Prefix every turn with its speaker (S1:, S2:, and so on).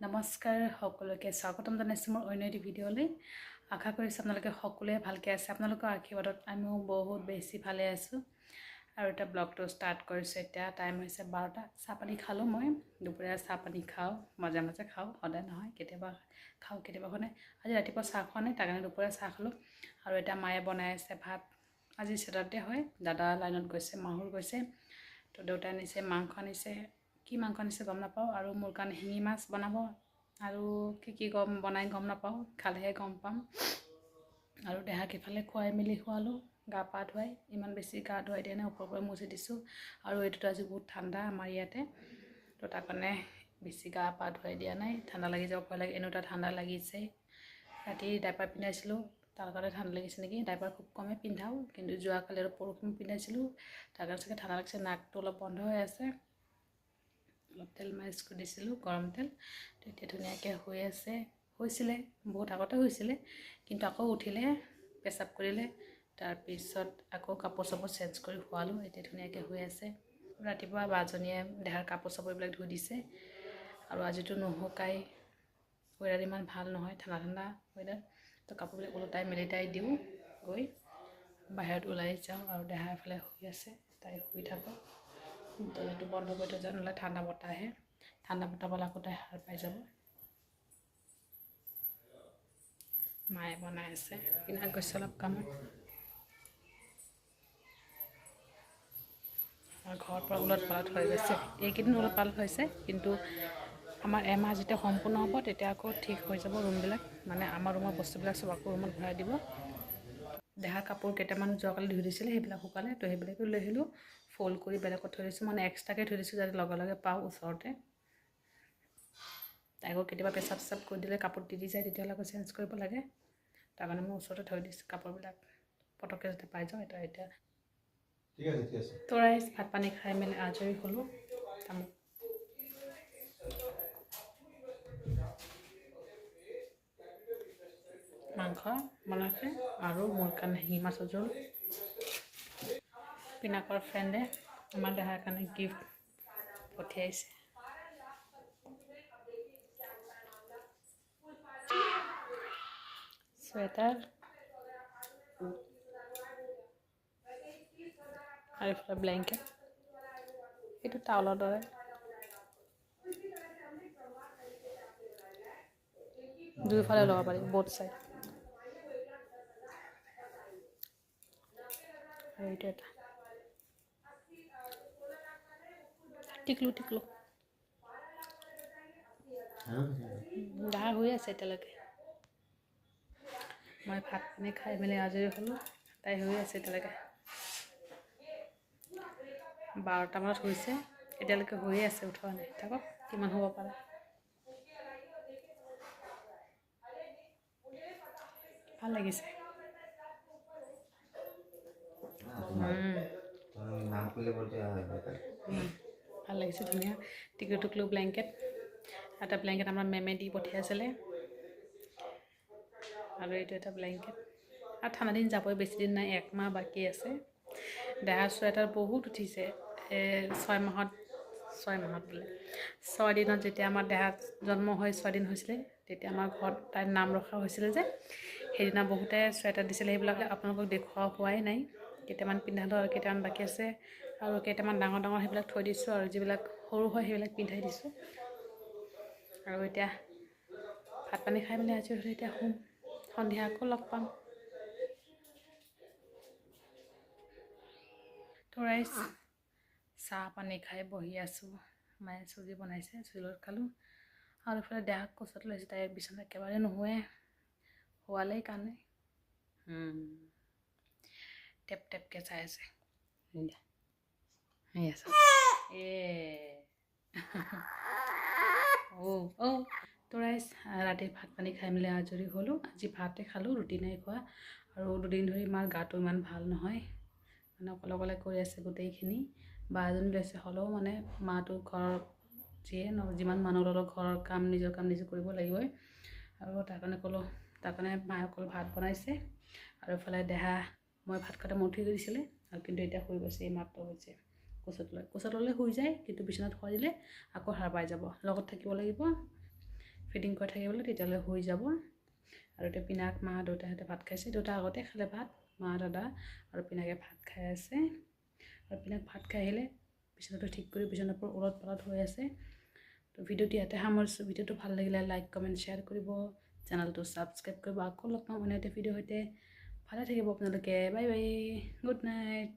S1: নমস্কাৰ সকলোকে স্বাগতম জনাইছোঁ মোৰ অন্য এটি ভিডিঅ'লৈ। আশা কৰিছোঁ আপোনালোকে সকলোৱে ভালকৈ আছে। আপোনালোকৰ আশীৰ্বাদত আমিও বহুত বেছি ভালে আছোঁ। আৰু এতিয়া ব্লগটো ষ্টাৰ্ট কৰিছোঁ। এতিয়া টাইম হৈছে বাৰটা। চাহপানী খালোঁ মই। দুপৰীয়া চাহপানী খাওঁ। মাজে মাজে খাওঁ। সদায় নহয়। কেতিয়াবা খাওঁ কেতিয়াবা খোৱা নাই। আজি ৰাতিপুৱা চাহ খোৱা নাই। তাৰ কাৰণে দুপৰীয়া চাহ খালোঁ। আৰু এতিয়া মায়ে বনাই আছে ভাত। আজি ছেটাৰডে হয়। দাদা লাইনত গৈছে মাহুৰ গৈছে। তো দেউতাই আনিছে মাংস আনিছে কি মাংস আনিছে গম নাপাওঁ আৰু মোৰ কাৰণে শিঙি মাছ বনাব। আৰু কি কি গম বনাই গম নাপাওঁ খালেহে গম পাম। আৰু দেহাক ইফালে খুৱাই মেলি খোৱালোঁ গা পা ধুৱাই ইমান বেছি গা ধুৱাই দিয়া নাই ওপৰৰ পৰা মুচি দিছোঁ। আৰু এইটোতো আজি বহুত ঠাণ্ডা আমাৰ ইয়াতে তো তাৰ কাৰণে বেছি গা পা ধুৱাই দিয়া নাই ঠাণ্ডা লাগি যাব ভয় লাগে এনেও তাত ঠাণ্ডা লাগিছে। ৰাতি ডাইপাৰ পিন্ধাইছিলোঁ তাৰ কাৰণে ঠাণ্ডা লাগিছে নেকি ডাইপাৰ খুব কমেই পিন্ধাওঁ কিন্তু যোৱাকালি আৰু পৰহি পিন্ধাইছিলোঁ তাৰ কাৰণে চাগে ঠাণ্ডা লাগিছে নাকটো অলপ বন্ধ হৈ আছে। অলপ তেল কৰি দিছিলোঁ গৰম তেল। তেতিয়া ধুনীয়াকৈ শুই আছে। হৈছিলে বহুত আগতে হৈছিলে কিন্তু আকৌ উঠিলে পেচাব কৰিলে। তাৰপিছত আকৌ কাপোৰ চাপোৰ চেঞ্জ কৰি শুৱালোঁ এতিয়া ধুনীয়াকৈ শুই আছে। ৰাতিপুৱা বাজনীয়ে দেহাৰ কাপোৰ চাপোৰ এইবিলাক ধুই দিছে। আৰু আজিতো নুশুকাই ৱেডাৰ ইমান ভাল নহয় ঠাণ্ডা ঠাণ্ডা ৱেডাৰ তো কাপোৰবিলাক ওলোটাই মেলিটাই দিওঁ গৈ বাহিৰত ওলাই যাওঁ আৰু দেহাৰ এফালে শুই আছে তাই শুই থাকক। দৰ্জাটো বন্ধ কৰি থৈ যাওঁ, নহ'লে ঠাণ্ডা বতাহ আহে। বতাহ পালে আকৌ তাই সাৰ পাই যাব। মায়ে বনাই আছে, কিনা গৈছে অলপ কামত। আৰু ঘৰৰ পৰা ওলট পালট হৈ গৈছে। এইকেইদিন ওলট পালট হৈছে, কিন্তু আমাৰ এমাহ যেতিয়া সম্পূৰ্ণ হ'ব, তেতিয়া আকৌ ঠিক হৈ যাব ৰুমবিলাক। মানে আমাৰ ৰুমৰ বস্তুবিলাক চব আকৌ ৰুমত ভৰাই দিব। দেহাৰ কাপোৰ কেইটামান যোৱাকালি ধুই দিছিলে, সেইবিলাক শুকালে, তো সেইবিলাকো লৈ আহিলোঁ। ফ'ল্ড কৰি বেলেগত থৈ দিছোঁ মানে এক্সট্ৰাকৈ থৈ দিছোঁ যাতে লগে লগে পাওঁ ওচৰতে। আকৌ কেতিয়াবা পেচাব চেচাব কৰি দিলে কাপোৰ দি যায় তেতিয়াহ'লে আকৌ চেঞ্জ কৰিব লাগে। তাৰ কাৰণে মই ওচৰতে থৈ দিছোঁ কাপোৰবিলাক পটককৈ যাতে পাই যাওঁ এটা এতিয়া।
S2: আছে
S1: তৰাই ভাত পানী খাই মেলি আজৰি হ'লোঁ। তামোল। মাংস বনাইছে আৰু মোৰ কাৰণে শিঙি মাছৰ জোল পিনাকৰ ফ্ৰেণ্ডে আমাৰ দেহাৰ কাৰণে গিফ্ট পঠিয়াইছে চুৱেটাৰ আৰু এইফালে ব্লেংকেট এইটো টাউলৰ দৰে দুয়োফালে ল'ব পাৰি ব'থ চাইড আৰু এইটো এটা টিকলু টিকলু। দাহাৰ হৈ আছে এতিয়ালৈকে মই ভাত পানী খাই মেলি আজৰি হ'লোঁ তাই হৈ আছে এতিয়ালৈকে বাৰটামানত হৈছে এতিয়ালৈকে হৈয়ে আছে উঠোৱা নাই। থাকক কিমান হ'ব পাৰে। ভালো লাগিছে।
S2: নাম
S1: ভাল লাগিছে ধুনীয়া। টিকলু টুকলু ব্লেংকেট। এটা ব্লেংকেট আমাৰ মেমে দি পঠিয়াইছিলে। আৰু এইটো এটা ব্লেংকেট। আৰু ঠাণ্ডা দিন যাবই বেছি দিন নাই একমাহ বাকী আছে। দেহা চুৱেটাৰ বহুত উঠিছে। ছয় মাহত ছয় মাহত বোলে। ছয় দিনত যেতিয়া আমাৰ দেহা জন্ম হৈ ছয়দিন হৈছিলে তেতিয়া আমাৰ ঘৰত তাইৰ নাম ৰখা হৈছিলে যে সেইদিনা বহুতে চুৱেটাৰ দিছিলে সেইবিলাক আপোনালোকক দেখুওৱা হোৱাই নাই। কেইটামান পিন্ধালোঁ আৰু কেইটামান বাকী আছে আৰু কেইটামান ডাঙৰ ডাঙৰ সেইবিলাক থৈ দিছোঁ আৰু যিবিলাক সৰু হয় সেইবিলাক পিন্ধাই দিছোঁ। আৰু এতিয়া ভাত পানী খাই মেলি হ'লে এতিয়া শুম সন্ধিয়া আকৌ লগ পাম। তৰাই চাহ পানী খাই বহি আছোঁ মায়ে চব্জি বনাইছে চুলত খালোঁ। আৰু ইফালে দেহাক কোচত লৈছে তাই বিচনাত একেবাৰে নুশুৱে শুৱালেই কান্দে টেপ টেপকৈ চাই আছে এ অ' অ' তৰাই ৰাতি ভাত পানী খাই মেলি আজৰি হ'লোঁ আজি ভাতে খালোঁ ৰুটি নাই খোৱা আৰু দুদিন ধৰি মাৰ গাটো ইমান ভাল নহয় মানে অকলে অকলে কৰি আছে গোটেইখিনি বা এজনী লৈছে হ'লেও মানে মাটো ঘৰৰ যিয়ে ন যিমান মানুহ হ'লেও ঘৰৰ কাম নিজৰ কাম নিজে কৰিব লাগিবই আৰু তাৰ কাৰণে ক'লোঁ তাৰ কাৰণে মায়ে অকল ভাত বনাইছে আৰু ইফালে দেহা মই ভাত খাওঁতে মই উঠি দিছিলে আৰু কিন্তু এতিয়া শুই গৈছে এই মাত্ৰ হৈছে কোচত লৈ কোচত ল'লে শুই যায় কিন্তু বিচনাত শুৱাই দিলে আকৌ সাৰ পাই যাব। লগত থাকিব লাগিব ফিডিং কৰি থাকিবলৈ তেতিয়ালৈ হৈ যাব। আৰু এতিয়া পিনাক মা দেউতাহঁতে ভাত খাইছে। দেউতা আগতে খালে ভাত মা দাদা আৰু পিনাকে ভাত খাই আছে। আৰু পিনাক ভাত খাই আহিলে বিচনাটো ঠিক কৰি বিচনাৰ পৰা ওলট পালট হৈ আছে। তো ভিডিঅ'টো ইয়াতে সামৰিছোঁ। ভিডিঅ'টো ভাল লাগিলে লাইক কমেণ্ট শ্বেয়াৰ কৰিব। চেনেলটো ছাবস্ক্ৰাইব কৰিব। আকৌ লগ পাম অন্য এটা ভিডিঅ'ৰ সৈতে। ভালে থাকিব আপোনালোকে বাই বাই গুড নাইট